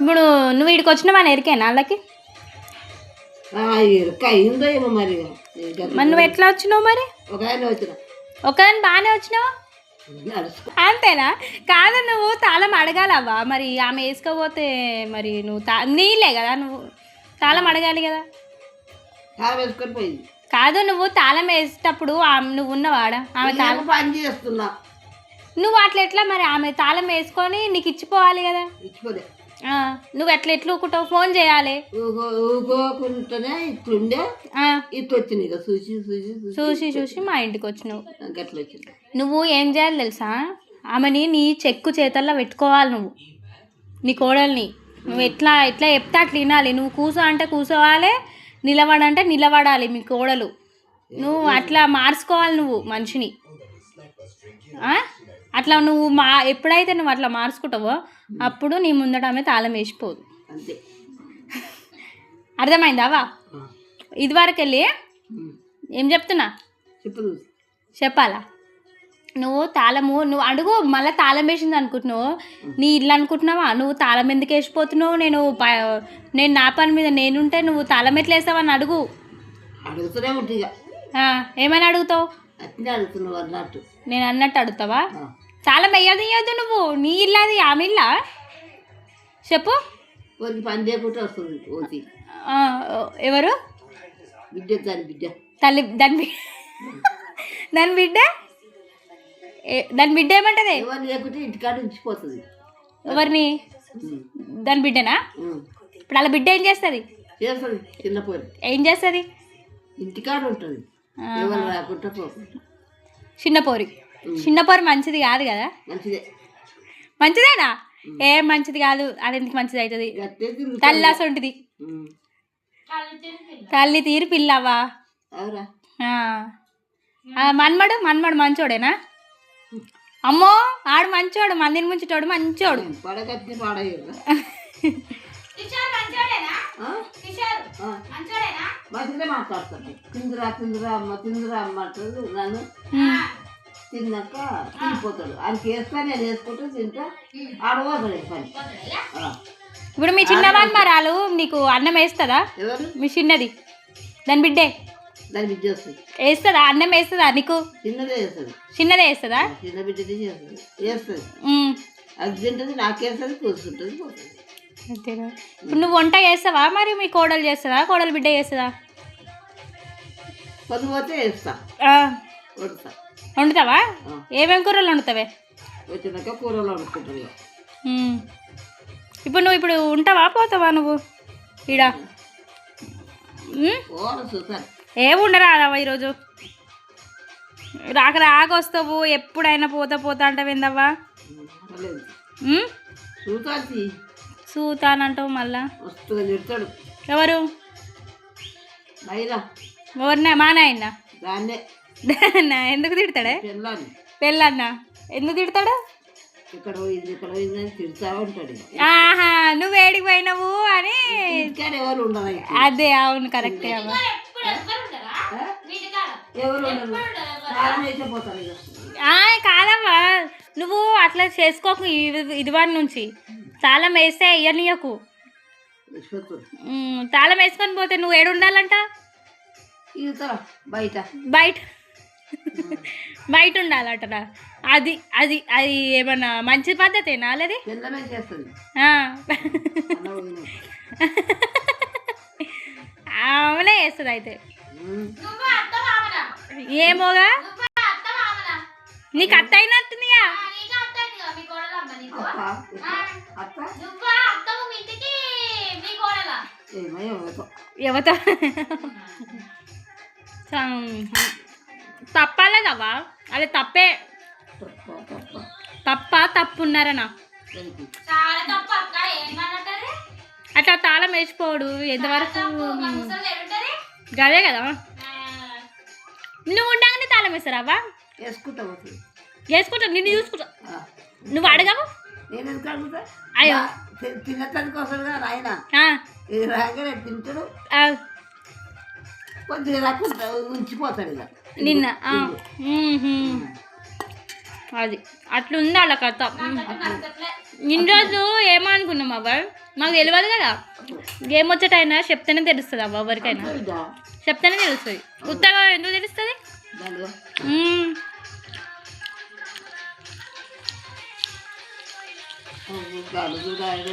ఇప్పుడు నువ్వు ఇక్కడికి వచ్చినావా ఎరికేనా వాళ్ళకి? ఏమో మరి. నువ్వు ఎట్లా వచ్చినావు మరి? ఒక ఆయన వచ్చిన. బాగానే వచ్చినావా? అంతేనా? కాదు నువ్వు తాళం అడగాలవ్వా? మరి ఆమె వేసుకోపోతే మరి నువ్వు తా నీళ్ళే కదా నువ్వు. తాళం అడగాలి కదా. చాలా వేసుకొని పోయింది. కాదు నువ్వు తాళం వేసేటప్పుడు ఆమె నువ్వు ఉన్నవాడ? ఆమె తాళం పని చేస్తున్నా. నువ్వు అట్లా ఎట్లా మరి? ఆమె తాళం వేసుకొని నీకు ఇచ్చిపోవాలి కదా? నువ్వు ఎట్లా ఎట్లా ఊకుంటావు? ఫోన్ చేయాలి. ఇట్లుండే. ఆ, ఇట్లా వచ్చింది ఇక చూసి చూసి చూసి చూసి మా ఇంటికి వచ్చినావు. గట్ల వచ్చింది. నువ్వు ఏం చేయాలి తెలుసా? ఆమెని నీ చెక్కు చేతల్లో పెట్టుకోవాలి నువ్వు. నీ కోడల్ని. నువ్వు ఎట్లా ఎట్లా చెప్తే అట్లా వినాలి. నువ్వు కూసో అంటే కూసోవాలి నిలబడంటే నిలబడాలి మీ కోడలు. నువ్వు అట్లా మార్చుకోవాలి నువ్వు మనిషిని. ఆ? అట్లా నువ్వు మా ఎప్పుడైతే నువ్వు అట్లా మార్చుకుంటావో అప్పుడు నీ ముందట ఆమె తాళం వేసిపోదు. అంతే. అర్థమైందావా. ఇదివరకు వెళ్ళి. ఏం చెప్తున్నా? చెప్పాలా? నువ్వు తాళము నువ్వు అడుగు మళ్ళీ తాళం వేసింది అనుకుంటున్నావు. నీ ఇల్లు అనుకుంటున్నావా? నువ్వు తాళం ఎందుకు వేసిపోతున్నావు? నేను నేను నా పని మీద నేనుంటే నువ్వు తాళం ఎట్లా అడుగు. అడుగుతూనే ఉంటుంది ఇక. ఆ, ఏమని అడుగుతావు? నేను అన్నట్టు అడుగుతావా? తాళం వేయదు వేయద్దు నువ్వు. నీ ఇల్లు అది ఆమె ఇల్లా? చెప్పు. పని చేయకుండా వస్తుంది ఎవరు? బిడ్డ దాని బిడ్డ. తల్లి దాని బి- దాని బిడ్డ? దాని బిడ్డ ఏమంటది? లేకుంటే ఇంటికాడ ఉంచిపోతుంది. ఎవరిని. దాని బిడ్డనా. ఇప్పుడు అలా బిడ్డ ఏం చేస్తుంది? ఏం చేస్తుంది? ఇంటికాడ ఉంటుంది. ఎవరు రాకుండా పోకుండా చిన్న చిన్న పోరి మంచిది కాదు కదా? మంచిదే. మంచిదేనా? ఏం మంచిది కాదు అది ఎందుకు మంచిది అవుతుంది? తల్లాస ఉంటుంది. తల్లి తీరు పిల్లవా? మన్మడు మన్మడు మంచోడేనా? అమ్మో ఆడు మంచోడు మందిని ముంచుటోడు మంచోడు. మంచిగా మాట్లాడతాడు తిందురా తిందురా అమ్మ తిందురా అమ్మ నన్ను. తిన్నాక తినిపోతాడు. ఆయనకి వేస్తా నేను వేసుకుంటే తింటా ఆడపోతాడు ఈ పని. ఇప్పుడు మీ చిన్న మన్మరాలు నీకు అన్నం వేస్తుందా? ఎవరు? మీ చిన్నది. దాని బిడ్డే? దాని బిడ్డ వస్తుంది వేస్తుందా? అన్నం వేస్తుందా నీకు? చిన్నదే చేస్తుంది. చిన్నదే వేస్తుందా? చిన్న బిడ్డదే చేస్తుంది. వేస్తుంది ఉమ్. అది తింటుంది నాకేస్తుంది కూర్చుంటుంది పోతుంది. అంతేనా ఇప్పుడు నువ్వు వంట చేస్తావా? మరి మీ కోడలు చేస్తుందా? కోడలు బిడ్డ చేస్తుందా? పొద్దుపోతే వేస్తా ఆ, వండుతా. వండుతావా? ఆ. ఏమేం కూరలు వండుతావే? వచ్చినాక కూరలు. ఇప్పుడు నువ్వు ఇప్పుడు ఉంటావా? పోతావా నువ్వు? ఈడ? ఉమ్? కూర చూసాను ఏం ఉండరా ఈరోజు? రాక రాక వస్తావు. ఎప్పుడైనా పోతా పోతా అంటావు ఏందవ్వా? సూతానంటావు మళ్ళా? ఎవరు? ఎవరినా? మా నాయన? దాన్నే ఎందుకు తిడతాడే? పెళ్ళన్న. ఎందుకు తిడతాడు? ఇక్కడ పోయింది ఇక్కడ పోయింది అని తిడతా ఉంటాడు. ఇక. ఆహా నువ్వు ఏడికి పోయినావు అని. అదే అవును కరెక్టే ఆ, కాదమ్మా నువ్వు అట్లా చేసుకోకు ఇది- ఇదివారి నుంచి. తాళం వేస్తే ఇయ్యనీయకు. తాళం వేసుకొని పోతే నువ్వు ఏడు ఉండాలంట ఇతర బయట. బయట. బయట ఉండాలట అది అది అది ఏమన్నా మంచి పద్ధతేనా అది. అవునే వేస్తుంది అయితే. ఏమోగా? నీకు అత్త అయినట్టుందిగా ఎవతో తప్పలేదవ్వా అది తప్పే. తప్ప తప్ప ఉన్నారనా అట్లా తాళం వేసిపోడు. ఎంతవరకు గదే కదా? నువ్వు ఉండగానే తాళం వేస్తారావా వేసుకుంటా పోతుంది వేసుకుంటా నిన్ను చూసుకుంటా. నువ్వు అడగవు? నేను ఎందుకు అడుగుతా? అయ్యో. తినటానికి వస్తాడు కదా ఆయన ఆ, ఇది రాగానే తింటాడు. ఆ, కొద్దిగా రాకుండా ఉంచిపోతాడు ఇక. నిన్న ఆ, మ్మ్హ్మ్. అది అట్లుంది అలా కథ. ఇన్ని రోజులు ఏమనుకున్నాం అవ్వ? మాకు తెలియదు కదా. గేమ్ వచ్చేటైనా చెప్తేనే తెలుస్తుంది అవ్వ ఎవరికైనా. చెప్తేనే తెలుస్తుంది. ఉత్తగా ఎందుకు తెలుస్తుంది? దానిలో మ్మ్. చూడాలి చూడాలి